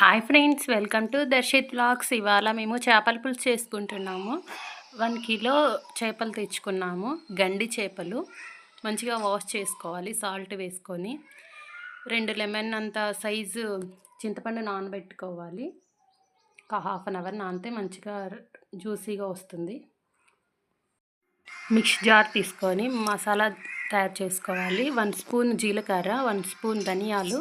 Hi friends welcome to Darshit blogs ఇవాళ మేము చేపల పులుసు చేసుకుంటున్నాము. వన్ కిలో చేపలు తెచ్చుకున్నాము. గండి చేపలు. మంచిగా వాష్ చేసుకోవాలి సాల్ట్ వేసుకొని. రెండు లెమన్ అంత సైజు చింతపండు నానబెట్టుకోవాలి. ఒక హాఫ్ అన్ అవర్ నానితే మంచిగా జ్యూసీగా వస్తుంది. మిక్స్ జార్ తీసుకొని మసాలా తయారు చేసుకోవాలి. వన్ స్పూన్ జీలకర్ర వన్ స్పూన్ ధనియాలు.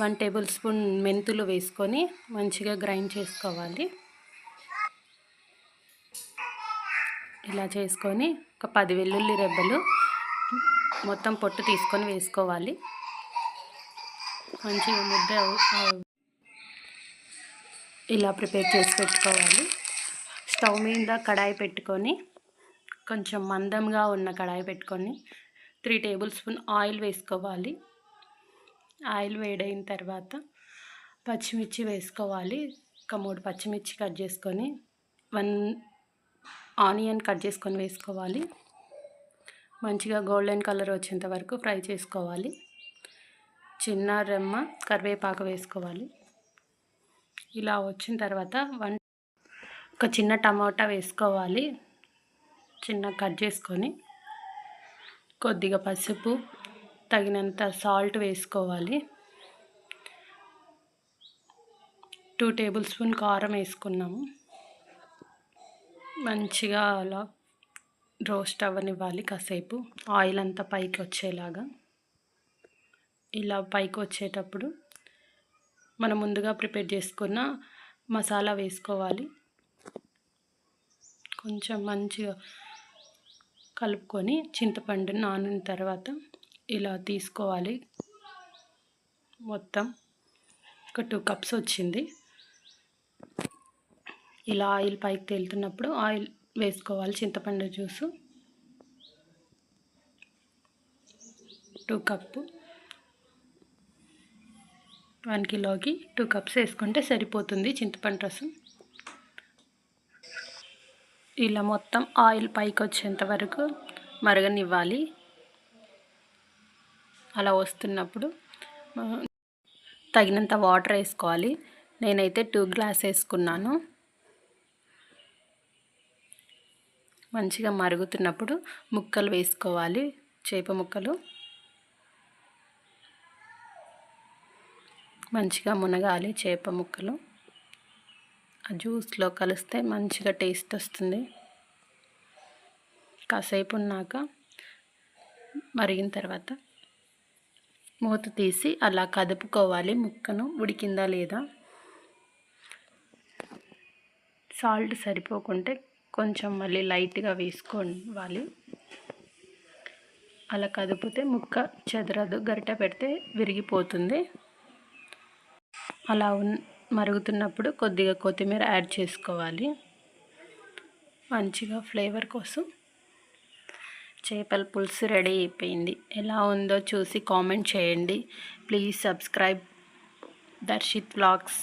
వన్ టేబుల్ స్పూన్ మెంతులు వేసుకొని మంచిగా గ్రైండ్ చేసుకోవాలి. ఇలా చేసుకొని ఒక పది వెల్లుల్లి రెబ్బలు మొత్తం పొట్టు తీసుకొని వేసుకోవాలి. మంచిగా ముద్ద ఇలా ప్రిపేర్ చేసి పెట్టుకోవాలి. స్టవ్ మీద కడాయి పెట్టుకొని కొంచెం మందంగా ఉన్న కడాయి పెట్టుకొని త్రీ టేబుల్ స్పూన్ ఆయిల్ వేసుకోవాలి. ఆయిల్ వేడైన తర్వాత పచ్చిమిర్చి వేసుకోవాలి. ఒక మూడు పచ్చిమిర్చి కట్ చేసుకొని వన్ ఆనియన్ కట్ చేసుకొని వేసుకోవాలి. మంచిగా గోల్డెన్ కలర్ వచ్చేంత వరకు ఫ్రై చేసుకోవాలి. చిన్న రెమ్మ కరివేపాకు వేసుకోవాలి. ఇలా వచ్చిన తర్వాత వన్ ఒక చిన్న టమాటా వేసుకోవాలి. చిన్న కట్ చేసుకొని కొద్దిగా పసుపు తగినంత సాల్ట్ వేసుకోవాలి. టూ టేబుల్ స్పూన్ కారం వేసుకున్నాము. మంచిగా అలా రోస్ట్ అవ్వనివ్వాలి కాసేపు. ఆయిల్ అంతా పైకి వచ్చేలాగా. ఇలా పైకి వచ్చేటప్పుడు మనం ముందుగా ప్రిపేర్ చేసుకున్న మసాలా వేసుకోవాలి. కొంచెం మంచిగా కలుపుకొని చింతపండు నానిన తర్వాత ఇలా తీసుకోవాలి. మొత్తం ఒక టూ కప్స్ వచ్చింది. ఇలా ఆయిల్ పైకి తేలుతున్నప్పుడు ఆయిల్ వేసుకోవాలి. చింతపండు జ్యూసు. టూ కప్పు వన్ కిలోకి టూ కప్స్ వేసుకుంటే సరిపోతుంది చింతపండు రసం. ఇలా మొత్తం ఆయిల్ పైకి వచ్చేంత వరకు మరగనివ్వాలి. అలా వస్తున్నప్పుడు తగినంత వాటర్ వేసుకోవాలి. నేనైతే టూ గ్లాస్ వేసుకున్నాను. మంచిగా మరుగుతున్నప్పుడు ముక్కలు వేసుకోవాలి చేప ముక్కలు. మంచిగా మునగాలి చేప ముక్కలు. ఆ జ్యూస్లో కలిస్తే మంచిగా టేస్ట్ వస్తుంది. కాసేపు ఉన్నాక మరిగిన తర్వాత మూత తీసి అలా కదుపుకోవాలి. ముక్కను ఉడికిందా లేదా? సాల్ట్ సరిపోకుంటే కొంచెం మళ్ళీ లైట్గా వేసుకోవాలి. అలా కదిపితే ముక్క చెదరదు. గరిట పెడితే విరిగిపోతుంది. అలా మరుగుతున్నప్పుడు కొద్దిగా కొత్తిమీర యాడ్ చేసుకోవాలి. మంచిగా ఫ్లేవర్ కోసం చేపల పులుసు రెడీ అయిపోయింది. ఎలా ఉందో చూసి కామెంట్ చేయండి. Please subscribe Darshit vlogs.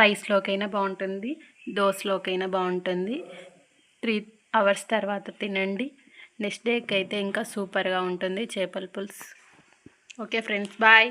రైస్లోకైనా బాగుంటుంది దోశలోకైనా బాగుంటుంది. త్రీ అవర్స్ తర్వాత తినండి. నెక్స్ట్ డేకి అయితే ఇంకా సూపర్గా ఉంటుంది చేపల పులుసు. Okay friends bye.